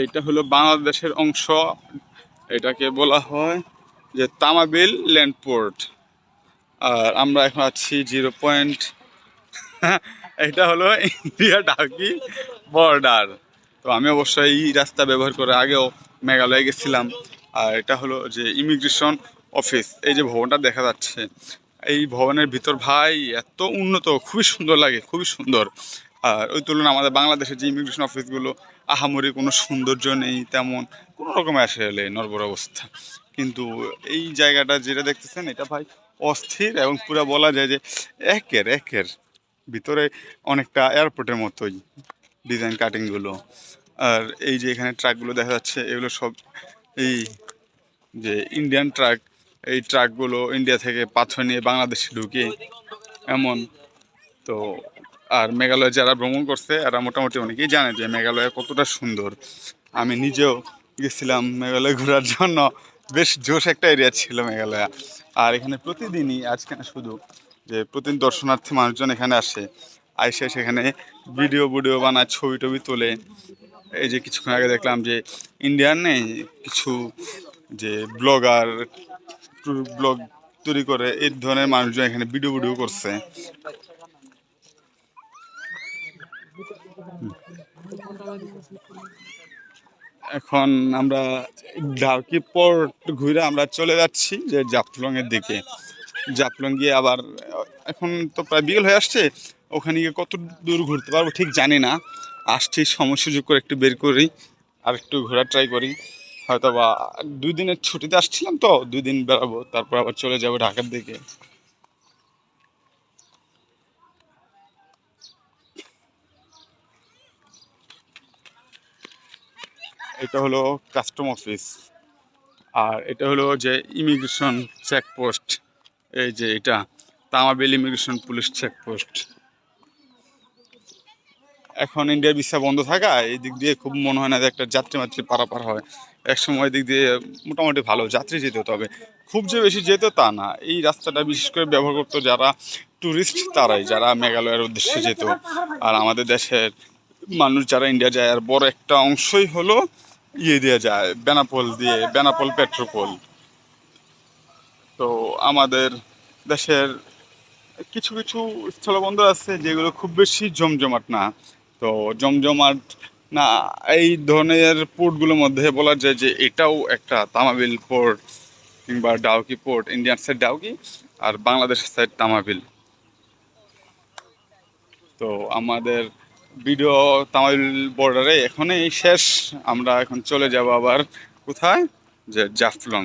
এইটা হলো বাংলাদেশের অংশ। এটাকে বলা হয় যে তামাবিল ল্যান্ডপোর্ট আর আমরা এখন আছি জিরো পয়েন্ট। এটা হলো ইন্ডিয়া ডাকি বর্ডার। তো আমি অবশ্যই এই রাস্তা ব্যবহার করে আগেও মেঘালয়ে গেছিলাম। আর এটা হলো যে ইমিগ্রেশন অফিস। এই যে ভবনটা দেখা যাচ্ছে, এই ভবনের ভিতর ভাই এত উন্নত, খুবই সুন্দর লাগে, খুবই সুন্দর। আর ওই তুলনায় আমাদের বাংলাদেশের যে ইমিগ্রেশন অফিসগুলো আহামরি কোনো সৌন্দর্য নেই তেমন, কোনো রকমের আসলে নর্বর অবস্থা। কিন্তু এই জায়গাটা যেটা দেখতেছেন, এটা ভাই অস্থির এবং পুরো বলা যায় যে একের একের। ভিতরে অনেকটা এয়ারপোর্টের মতোই ডিজাইন কাটিংগুলো আর এই যে এখানে ট্রাকগুলো দেখা যাচ্ছে, এগুলো সব এই যে ইন্ডিয়ান ট্রাক এই ট্রাকগুলো ইন্ডিয়া থেকে পাথর নিয়ে বাংলাদেশে ঢুকে এমন। তো আর মেঘালয় যারা ভ্রমণ করছে, এরা মোটামুটি অনেকেই জানে যে মেঘালয় কতটা সুন্দর। আমি নিজেও গেছিলাম মেঘালয় ঘোরার জন্য। বেশ জোশ একটা এরিয়া ছিল মেঘালয়। আর এখানে প্রতিদিনই আজকে শুধু যে প্রতিদিন দর্শনার্থী মানুষজন এখানে আসে, আইসে সেখানে ভিডিও ভিডিও বানায়, ছবি টবি তোলে। এই যে কিছুক্ষণ আগে দেখলাম যে ইন্ডিয়ান নেই কিছু যে ব্লগার ব্লগ তৈরি করে, এই ধরনের মানুষজন এখানে ভিডিও ভিডিও করছে। এখন আমরা ডাউকি পোর্ট ঘুরে আমরা চলে যাচ্ছি যে জাফলং এর দিকে। জাফলং গিয়ে আবার, এখন তো প্রায় বিকেল হয়ে আসছে, ওখানে গিয়ে কত দূর ঘুরতে পারব ঠিক জানি না। আসছি, সময় সুযোগ করে একটু বের করি, আর একটু ঘোরার ট্রাই করি। হয়তো বা দুই দিনের ছুটিতে আসছিলাম তো, দুই দিন বেড়াবো, তারপর আবার চলে যাব ঢাকার দিকে। এটা হলো কাস্টম অফিস আর এটা হলো যে ইমিগ্রেশন চেকপোস্ট এই যে এটা তামাবিল ইমিগ্রেশন পুলিশ চেকপোস্ট এখন ইন্ডিয়ার ভিসা বন্ধ থাকা, এই দিক দিয়ে খুব মনে হয় না যে একটা যাত্রী মাত্রী পারাপার হয়। এক সময় দিক দিয়ে মোটামুটি ভালো, যাত্রী যেত তবে। খুব যে বেশি যেত তা না। এই রাস্তাটা বিশেষ করে ব্যবহার করতো যারা ট্যুরিস্ট তারাই, যারা মেঘালয়ের উদ্দেশ্যে যেত। আর আমাদের দেশের মানুষ যারা ইন্ডিয়া যায়, আর বড় একটা অংশই হলো ইয়ে দিয়ে যায়, বেনাপোল দিয়ে, বেনাপোল পেট্রোপোল। তো আমাদের দেশের কিছু কিছু স্থলবন্দর আছে যেগুলো খুব বেশি জমজমাট না। তো জমজমাট না, এই ধরনের পোর্টগুলোর মধ্যে বলা যায় যে এটাও একটা তামাবিল পোর্ট কিংবা Dawki port, Indian side Dawki আর বাংলাদেশের সাইড তামাবিল। তো আমাদের ভিডিও তামিল বর্ডারে এখনই শেষ। আমরা এখন চলে যাব আবার কোথায়? যে জাফলং।